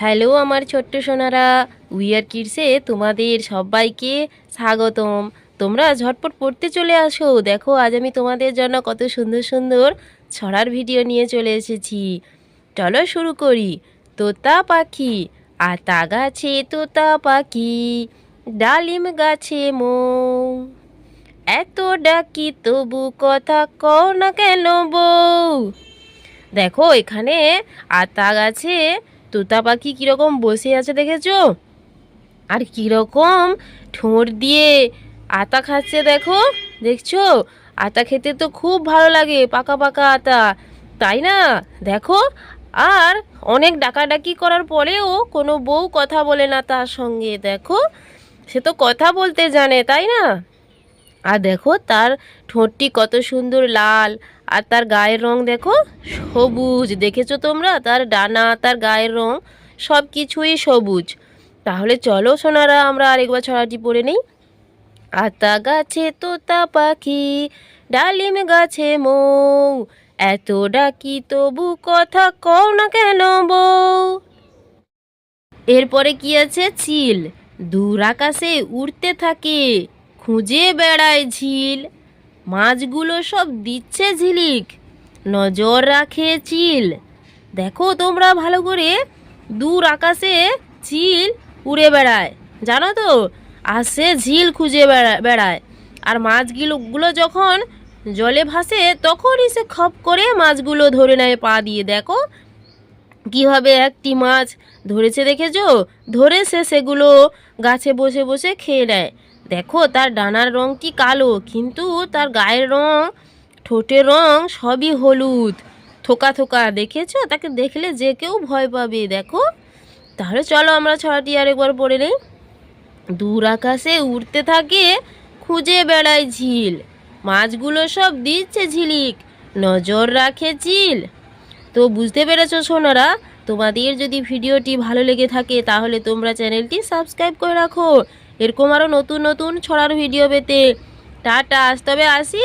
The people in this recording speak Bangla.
হ্যালো আমার ছোট্ট সোনারা উইয়ার কিডসে তোমাদের সবাইকে স্বাগতম। তোমরা ঝটপট পড়তে চলে আসো। দেখো, আজ আমি তোমাদের জন্য কত সুন্দর সুন্দর ছড়ার ভিডিও নিয়ে চলে এসেছি। চলো শুরু করি। তোতা পাখি আতা গাছে তোতা পাখি। ডালিম গাছে মৌ। এত ডাকি তবু কথা কও না কেন বউ দেখো, এখানে আতা গাছে তোতা পাখি কীরকম বসে আছে দেখেছ? আর কীরকম ঠোঁট দিয়ে আতা খাচ্ছে দেখো, দেখছ? আতা খেতে তো খুব ভালো লাগে, পাকা পাকা আতা, তাই না? দেখো? আর অনেক ডাকাডাকি করার পরেও কোনো বউ কথা বলে না তার সঙ্গে, দেখো? সে তো কথা বলতে জানে, তাই না? আর দেখো, তার ঠোঁটটি কত সুন্দর লাল, আর তার গায়ের রং দেখো সবুজ। দেখেছ তোমরা? তার ডানা, তার গায়ের রং সব কিছুই সবুজ। তাহলে চলো সোনারা, আমরা আরেকবার ছড়াটি পড়ে নেই। আতা গাছে তোতা পাখি, ডালিম গাছে মৌ। এত ডাকি তবু কথা কও না কেন বউ এরপরে কি আছে? চিল। দূর আকাশে উড়তে থাকে। খুঁজে বেড়ায় ঝিল। মাছগুলো সব দিচ্ছে ঝিলিক। নজর রাখে চিল। দেখো তোমরা ভালো করে দূর আকাশে চিল উড়ে বেড়ায়। জানো তো? আর সে ঝিল খুঁজে বেড়া বেড়ায়। আর মাছগুলো গুলো যখন জলে ভাসে, তখনই সে খপ করে মাছগুলো ধরে নেয় পা দিয়ে। দেখো কীভাবে একটি মাছ ধরেছে, দেখেছ? ধরে সে সেগুলো গাছে বসে বসে খেয়ে নেয়। দেখো, তার ডানার রংটি কালো, কিন্তু তার গায়ের রং, ঠোঁটের রং সবই হলুদ। থোকা থোকা, দেখেছ? তাকে দেখলে যে কেউ ভয় পাবে, দেখো। তাহলে চলো আমরা ছড়াটি আরেকবার পড়ে নেই। দূর আকাশে উড়তে থাকে, খুঁজে বেড়ায় ঝিল। মাছগুলো সব দিচ্ছে ঝিলিক, নজর রাখে চিল। তো বুঝতে পেরেছ সোনারা, তোমাদের যদি ভিডিওটি ভালো লেগে থাকে, তাহলে তোমরা চ্যানেলটি সাবস্ক্রাইব করে রাখো। এরকম আরও নতুন নতুন ছড়ার ভিডিও পেতে। টাটা আজ তবে আসি।